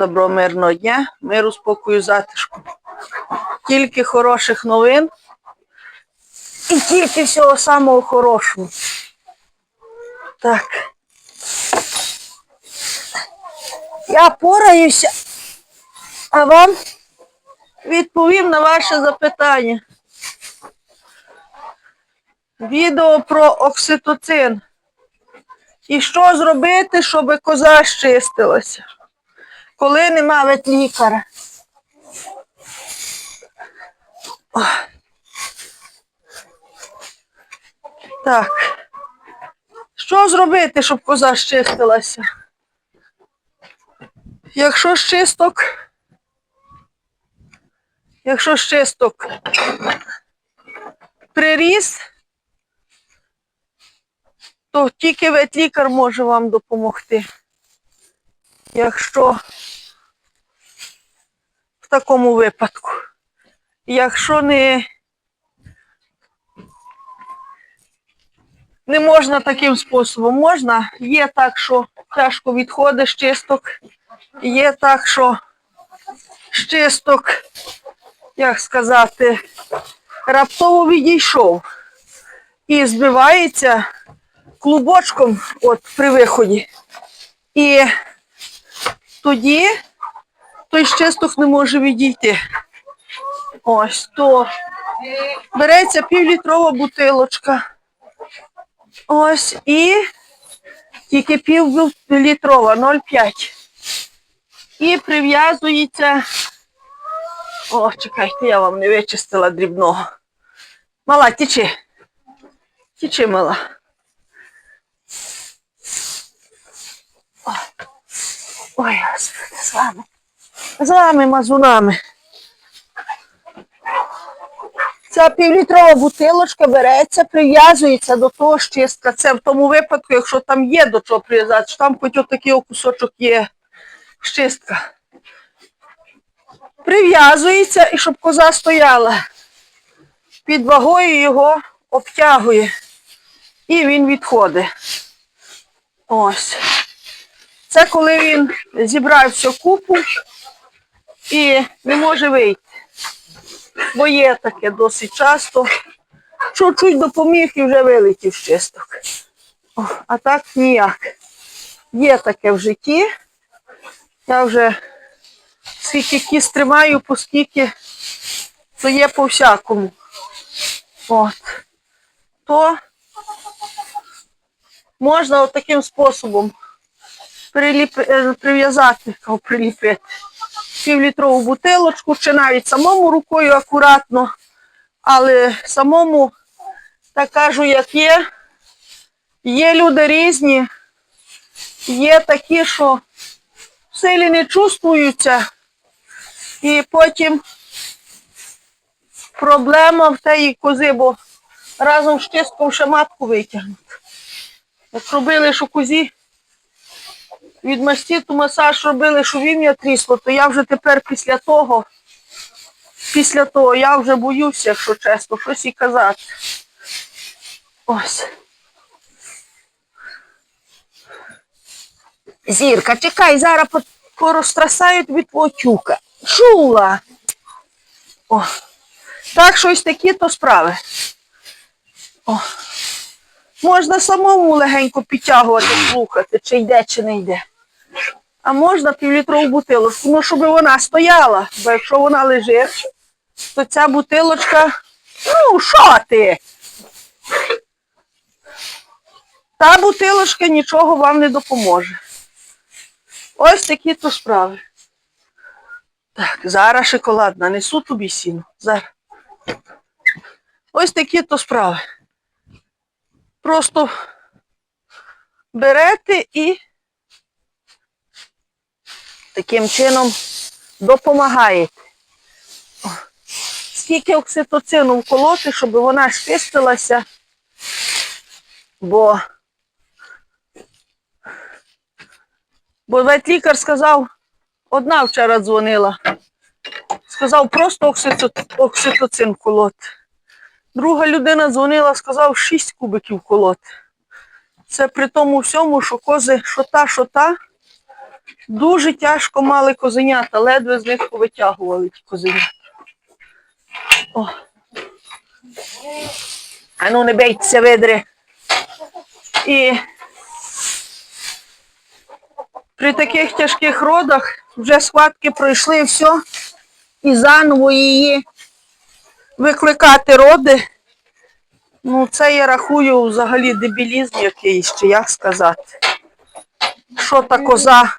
Доброго мирного дня, миру, спокою, затишку. Тільки хороших новин і тільки всього самого хорошого. Так. Я пораюся, а вам відповім на ваше запитання. Відео про окситоцин. І що зробити, щоб коза щистилася? Коли нема ветлікаря. Так. Що зробити, щоб коза щистилася? Якщо щисток, якщо щисток приріс, то тільки ветлікар може вам допомогти. Якщо такому випадку. Якщо не, не можна таким способом, можна, є так, що тяжко відходиш чисток, є так, що з чисток, як сказати, раптово відійшов і збивається клубочком от при виході. І тоді той щисток не може відійти. Ось то береться півлітрова бутилочка. Ось і тільки півлітрова, 0,5. І прив'язується. О, чекайте, я вам не вичистила дрібного. Мала, тічи. Тічи, мала. Ой, господи, з вами. З вами мазунами. Ця півлітрова бутилочка береться, прив'язується до того щистка. Це в тому випадку, якщо там є до чого прив'язати, що там хоч отакий кусочок є щистка. Прив'язується і щоб коза стояла. Під вагою його обтягує. І він відходить. Ось. Це коли він зібрав всю купу і не може вийти. Бо є таке досить часто. Чуть-чуть допоміг і вже вилетів чисток. А так ніяк. Є таке в житті. Я вже скільки кіс тримаю, поскільки то є по всякому. От. То можна от таким способом приліп... е, прив'язати, приліпити півлітрову бутилочку, чи навіть самому рукою акуратно, але самому, так кажу, як є. Є люди різні, є такі, що в силі не чувствуються, і потім проблема в тієї кози, бо разом з чистком ще матку витягнуть. Як робили, що козі від мастіту масаж робили, що вім'я трісло, то я вже тепер після того, після того я вже боюся, якщо чесно, щось і казати. Ось. Зірка, чекай, зараз по- порозтрасають від твого тюка. Чула. О. Так, щось такі то справи. О. Можна самому легенько підтягувати, слухати, чи йде, чи не йде. А можна півлітрову бутилочку, ну щоб вона стояла, бо якщо вона лежить, то ця бутилочка, ну що ти? Та бутилочка нічого вам не допоможе. Ось такі то справи. Так, зараз шоколадна, несу тобі сіну. Зараз. Ось такі то справи. Просто берете і таким чином допомагаєте. Скільки окситоцину вколоти, щоб вона щистилася, бо, бо ветлікар сказав, одна вчора дзвонила, сказав просто оксито- окситоцин вколоти. Друга людина дзвонила, сказав 6 кубиків колоти. Це при тому всьому, що кози що та, що та, Дуже тяжко мали козенята, ледве з них повитягували ті козенята. О. А ну не бійтеся, видри. І при таких тяжких родах вже схватки пройшли все, і заново її викликати роди. Ну, це я рахую взагалі дебілізм якийсь, чи як сказати. Що та коза?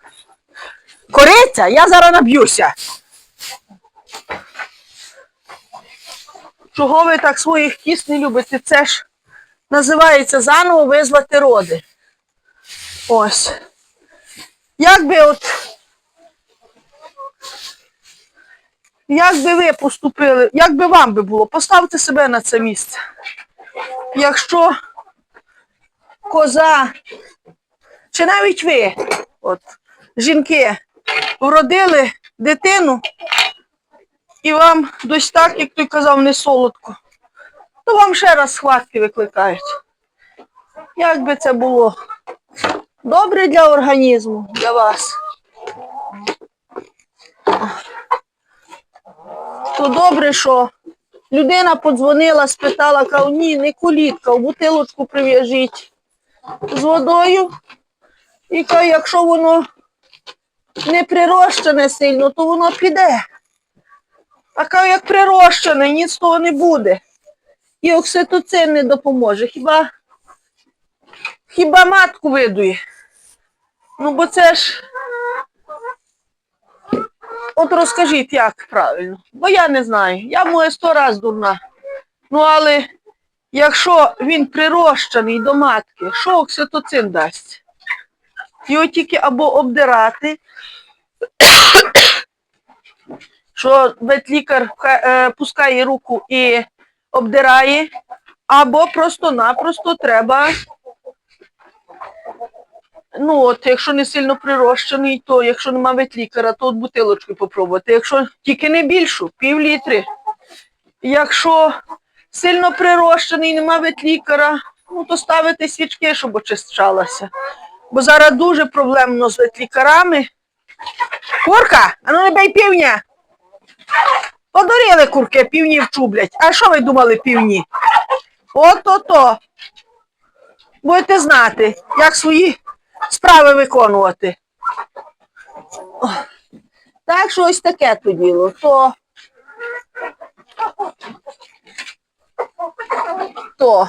Кориця? Я зараз наб'юся. Чого ви так своїх кіст не любите? Це ж називається заново визвати роди. Ось. Як би от. Як би ви поступили, як би вам би було? Поставте себе на це місце. Якщо коза, чи навіть ви, от, жінки, вродили дитину, і вам дось так, як той казав, не солодко, то вам ще раз схватки викликають. Як би це було? Добре для організму, для вас. То добре, що людина подзвонила, спитала, кав, ні, не колітка, в бутилочку прив'яжіть з водою. І якщо воно не прирощене сильно, то воно піде. А каже, як прирощене, ні з того не буде. І окситоцин не допоможе. Хіба, хіба матку видує? Ну, бо це ж. От розкажіть, як правильно. Бо я не знаю. Я моє сто раз дурна. Ну, але якщо він прирощений до матки, що окситоцин дасть? Його тільки або обдирати, що ветлікар е, пускає руку і обдирає, або просто-напросто треба Ну, от, якщо не сильно прирощений, то якщо нема ветлікаря, то от бутилочку попробувати. Якщо тільки не більшу, пів літри. Якщо сильно прирощений, нема ветлікаря, ну то ставити свічки, щоб очищалася. Бо зараз дуже проблемно з ветлікарами. Курка, а ну не бей півня. Подоріли курки, півні вчублять. А що ви думали півні? От-то-то. Будете знати, як свої справи виконувати. Так що ось таке то діло. То, то,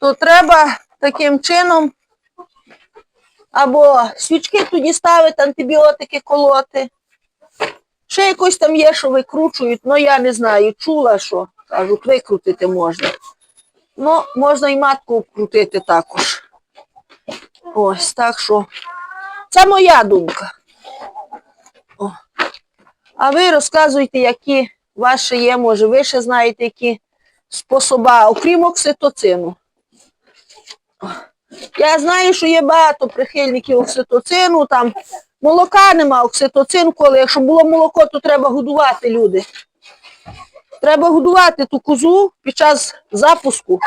то треба таким чином або свічки тоді ставити, антибіотики колоти. Ще якось там є, що викручують, ну я не знаю, чула, що кажуть, викрутити можна. Ну, можна і матку обкрутити також. Ось так що. Це моя думка. О. А ви розказуйте, які ваші є, може, ви ще знаєте, які способи, окрім окситоцину. Я знаю, що є багато прихильників окситоцину, там молока нема, окситоцин, коли якщо було молоко, то треба годувати люди. Треба годувати ту козу під час запуску,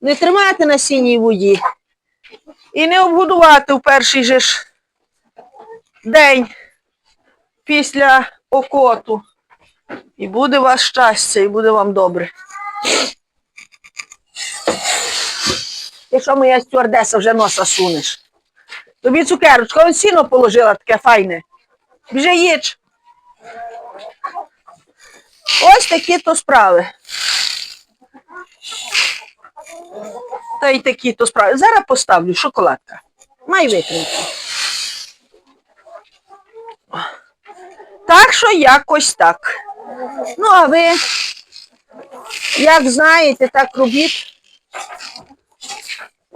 не тримати на сіній воді і не обгодувати в перший же ж день після окоту. І буде у вас щастя, і буде вам добре. Ти що моя стюардеса вже носа сунеш? Тобі цукерочка, он сіно положила таке файне. Біже їч. Ось такі то справи. Та й такі то справи. Зараз поставлю шоколадка. Май витримки. Так що якось так. Ну, а ви, як знаєте, так робіть.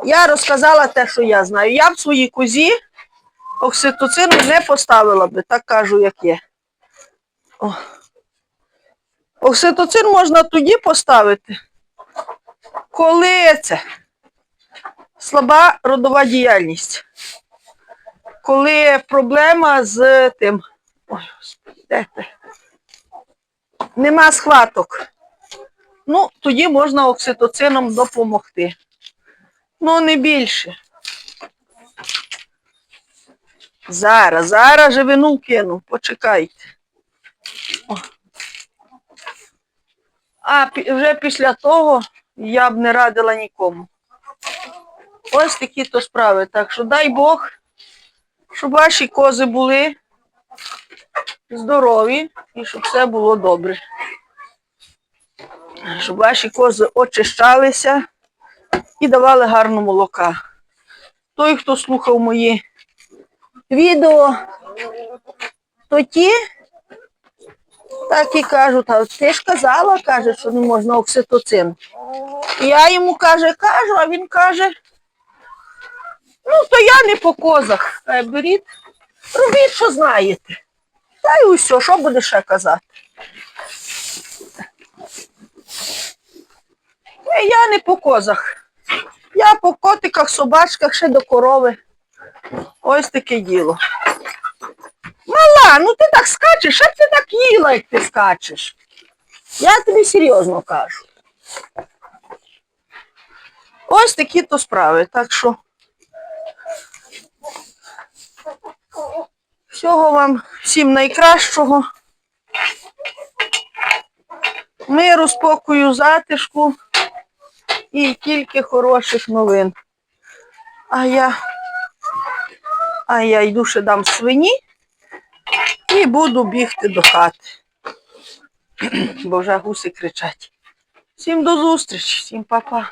Я розказала те, що я знаю. Я в своїй козі окситоцину не поставила би, так кажу, як є. О. Окситоцин можна тоді поставити, коли це слаба родова діяльність. Коли проблема з тим. Ой, господи, ти? Нема схваток. Ну, тоді можна окситоцином допомогти. Ну, не більше. Зараз, зараз живину кину, почекайте. О. А вже після того я б не радила нікому. Ось такі то справи. Так що дай Бог, щоб ваші кози були здорові і щоб все було добре. Щоб ваші кози очищалися і давали гарно молока. Той, хто слухав мої відео, то ті так і кажуть, а ти ж казала, каже, що не можна окситоцин. Я йому каже, кажу, а він каже, ну то я не по козах. Беріть, робіть, що знаєте. Та й усе, що буде ще казати. Е, Я не по козах. Я по котиках, собачках, ще до корови. Ось таке діло. Мала, ну ти так скачеш, а ти так їла, як ти скачеш. Я тобі серйозно кажу. Ось такі то справи. Так що всього вам всім найкращого. Миру, спокою, затишку і тільки хороших новин. А я, а я йду ще дам свині і буду бігти до хати. Бо вже гуси кричать. Всім до зустрічі, всім па-па.